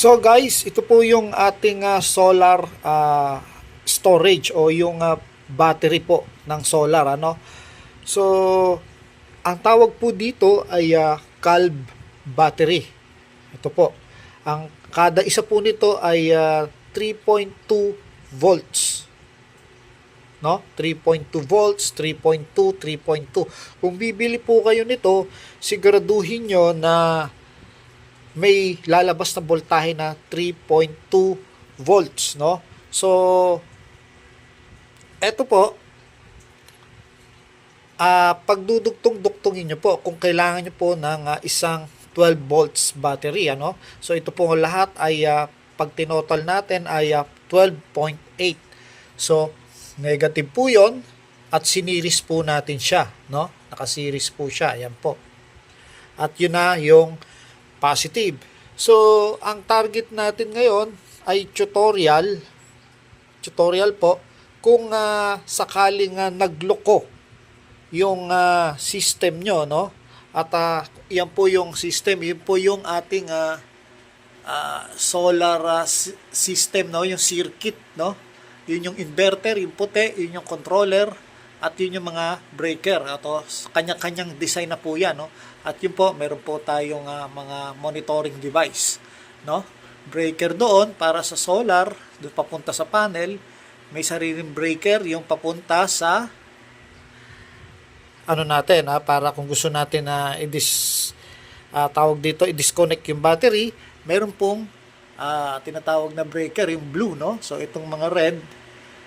So guys, ito po yung ating ah, solar ah, storage o yung ah, battery po ng solar ano. So ang tawag po dito ay ah, Calb battery. Ito po. Ang kada isa po nito ay ah, 3.2 volts. No? 3.2 volts, 3.2, 3.2. Kung bibili po kayo nito, siguraduhin nyo na may lalabas na voltahe na 3.2 volts, no? So, eto po, ah pagdudugtong-duktongin nyo po kung kailangan nyo po ng ah, isang 12 volts battery, ano? So, ito po lahat ay ah, pag tinotal natin ay ah, 12.8. So, negative po yon at siniris po natin siya, no? Nakasiris po siya, ayan po. At yun na yung positive. So, ang target natin ngayon ay tutorial. Tutorial po kung ah, sakaling ah, nagloko yung ah, system nyo, no? At ah, yan po yung system, yun po yung ating ah, ah, solar s- system, no? Yung circuit, no? Yun yung inverter, yung puti, yun yung controller, at yun yung mga breaker. Ato, kanya-kanyang design na po yan, no? At yun po, meron po tayong ah, mga monitoring device, no? Breaker doon para sa solar, doon papunta sa panel. May sariling breaker yung papunta sa ano natin ha, para kung gusto natin na i-dis ah, tawag dito i-disconnect yung battery, meron pong ah, tinatawag na breaker yung blue no. So itong mga red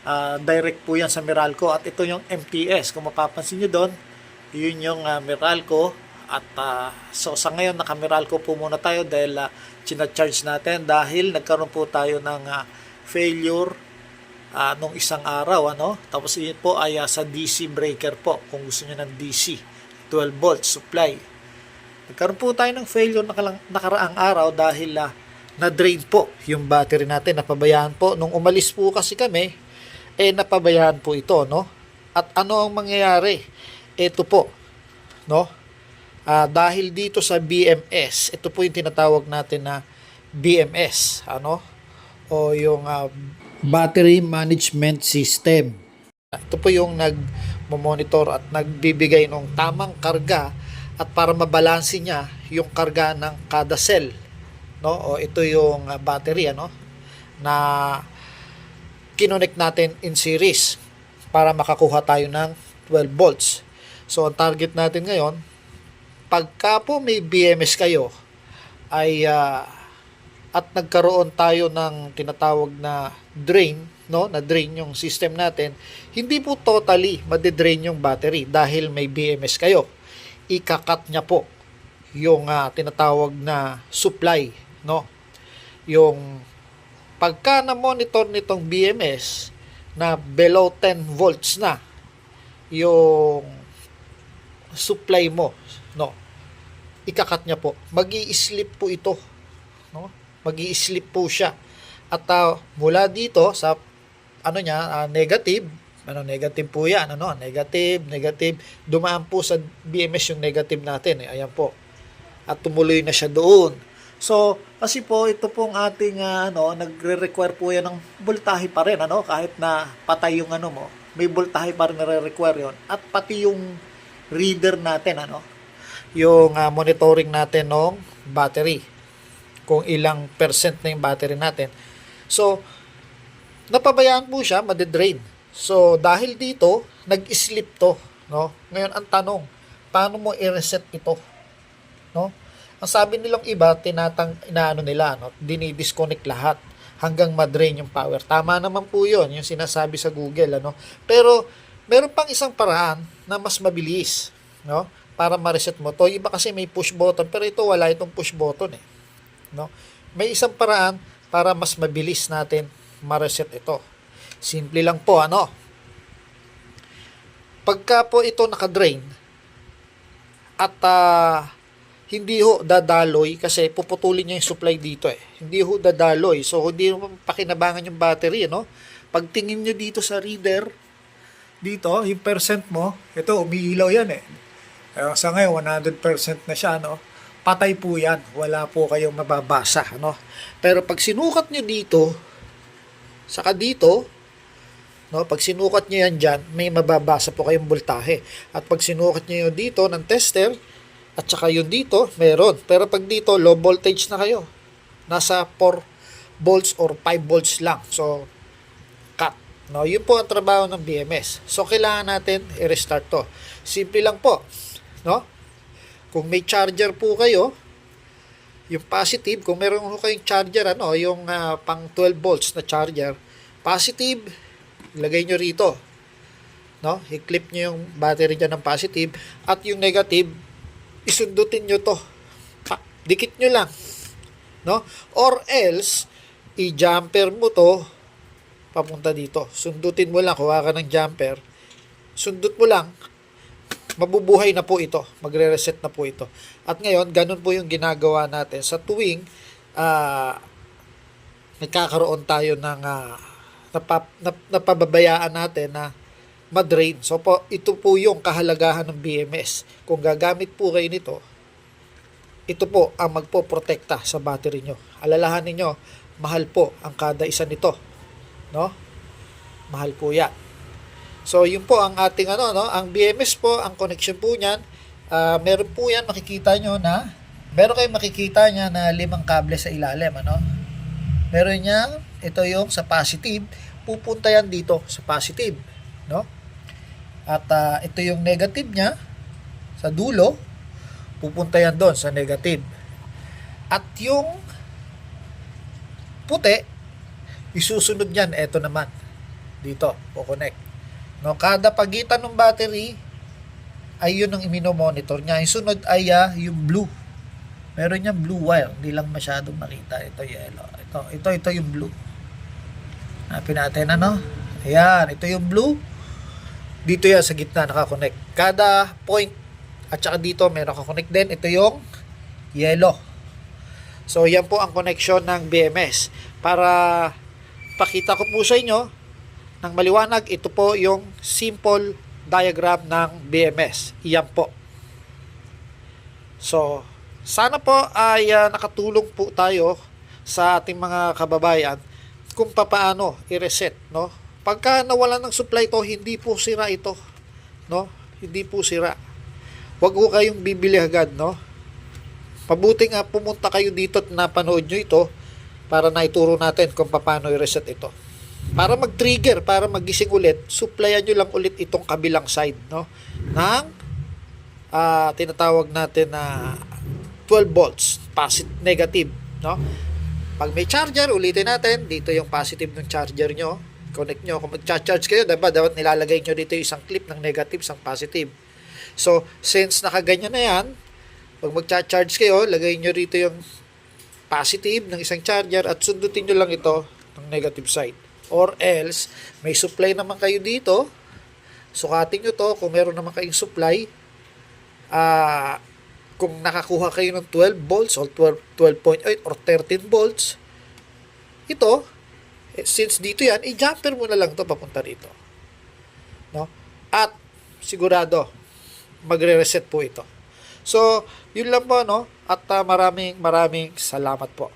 ah, direct po yan sa Meralco at ito yung MTS. Kung mapapansin niyo doon, yun yung ah, Meralco. At ah, so sa ngayon naka Meralco po muna tayo dahil uh, charge natin dahil nagkaroon po tayo ng ah, failure ah, nung isang araw ano? Tapos yun po ay ah, sa DC breaker po kung gusto niyo ng DC 12 volts supply. Nagkaroon po tayo ng failure nakalang, nakaraang araw dahil ah, na-drain po yung battery natin. Napabayaan po. Nung umalis po kasi kami eh napabayaan po ito no at ano ang mangyayari ito po no Ah, dahil dito sa BMS ito po yung tinatawag natin na BMS ano o yung ah, battery management system. Ito po yung nag-monitor at nagbibigay ng tamang karga at para mabalanse niya yung karga ng kada cell. No? O ito yung ah, battery ano na kinonect natin in series para makakuha tayo ng 12 volts. So ang target natin ngayon, pagka po may BMS kayo ay ah, at nagkaroon tayo ng tinatawag na drain, no, na drain yung system natin, hindi po totally made-drain yung battery dahil may BMS kayo. Ikakat niya po yung ah, tinatawag na supply, no. Yung pagka na monitor nitong BMS na below 10 volts na yung supply mo, no. Ikakat niya po. Magi-slip po ito, no magi slip po siya. At ah, mula dito sa ano niya, ah, negative, ano negative po 'yan, ano, negative, negative, dumaan po sa BMS yung negative natin, eh. Ayan po. At tumuloy na siya doon. So, kasi po ito pong ating ah, ano, nagre-require po 'yan ng voltahe pa rin, ano, kahit na patay yung ano mo, may voltahe pa rin nare-require 'yon. At pati yung reader natin, ano, yung ah, monitoring natin ng battery kung ilang percent na yung battery natin. So, napabayaan po siya, madedrain. So, dahil dito, nag-slip to. No? Ngayon, ang tanong, paano mo i-reset ito? No? Ang sabi nilang iba, tinatang, inaano nila, no? dinidisconnect lahat hanggang madrain yung power. Tama naman po yun, yung sinasabi sa Google. Ano? Pero, meron pang isang paraan na mas mabilis. No? Para ma-reset mo to. Iba kasi may push button, pero ito wala itong push button eh no? May isang paraan para mas mabilis natin ma-reset ito. Simple lang po, ano? Pagka po ito naka-drain at ah, hindi ho dadaloy kasi puputulin niya yung supply dito eh. Hindi ho dadaloy. So hindi mo pakinabangan yung battery, no? Pagtingin niyo dito sa reader, dito, yung percent mo, ito, umiilaw yan eh. Eh, sa ngayon, 100% na siya, no? patay po yan. Wala po kayong mababasa. Ano? Pero pag sinukat nyo dito, saka dito, no, pag sinukat nyo yan dyan, may mababasa po kayong voltahe. At pag sinukat nyo dito ng tester, at saka yun dito, meron. Pero pag dito, low voltage na kayo. Nasa 4 volts or 5 volts lang. So, cut. No, yun po ang trabaho ng BMS. So, kailangan natin i-restart to. Simple lang po. No? Kung may charger po kayo, yung positive, kung meron po kayong charger, ano, yung ah, pang 12 volts na charger, positive, ilagay nyo rito. No? I-clip nyo yung battery dyan ng positive. At yung negative, isundutin nyo to. Pa, dikit nyo lang. No? Or else, i-jumper mo to papunta dito. Sundutin mo lang, kuha ka ng jumper. Sundot mo lang, mabubuhay na po ito. Magre-reset na po ito. At ngayon, ganun po yung ginagawa natin sa tuwing ah, nagkakaroon tayo ng ah, napap, nap, napababayaan natin na madrain. So po, ito po yung kahalagahan ng BMS. Kung gagamit po kayo nito, ito po ang magpoprotekta sa battery nyo. Alalahanin nyo, mahal po ang kada isa nito. No? Mahal po yan. So, yun po ang ating ano, no? Ang BMS po, ang connection po niyan, ah, meron po yan, makikita nyo na, meron kayong makikita niya na limang kable sa ilalim, ano? Meron niya, ito yung sa positive, pupunta yan dito sa positive, no? At ah, ito yung negative niya, sa dulo, pupunta yan doon sa negative. At yung puti, isusunod yan, eto naman, dito, po connect. No, kada pagitan ng battery ay yun ang imino-monitor niya. Yung sunod ay ah, yung blue. Meron niyang blue wire. Hindi lang masyadong makita. Ito yellow. Ito, ito, ito yung blue. Hanapin natin ano. Ayan, ito yung blue. Dito yan sa gitna nakakonect. Kada point at saka dito meron nakakonect din. Ito yung yellow. So yan po ang connection ng BMS. Para pakita ko po sa inyo ng maliwanag, ito po yung simple diagram ng BMS. Iyan po. So, sana po ay ah, nakatulong po tayo sa ating mga kababayan kung papaano i-reset, no? Pagka nawalan ng supply to, hindi po sira ito, no? Hindi po sira. Huwag ko kayong bibili agad, no? Pabuti nga pumunta kayo dito at napanood nyo ito para naituro natin kung paano i-reset ito. Para mag-trigger, para magising ulit, supplyan nyo lang ulit itong kabilang side, no? Ng ah, tinatawag natin na 12 volts, positive, negative, no? Pag may charger, ulitin natin, dito yung positive ng charger nyo, connect nyo. Kung mag-charge kayo, diba, dapat nilalagay nyo dito yung isang clip ng negative, isang positive. So, since nakaganyan na yan, pag mag-charge kayo, lagay nyo rito yung positive ng isang charger at sundutin nyo lang ito ng negative side. Or else, may supply naman kayo dito, sukatin nyo to, kung meron naman kayong supply, ah, kung nakakuha kayo ng 12 volts or 12, 12.8 or 13 volts, ito, since dito yan, i-jumper mo na lang to papunta dito. No? At, sigurado, magre-reset po ito. So, yun lang po, no? At ah, maraming maraming salamat po.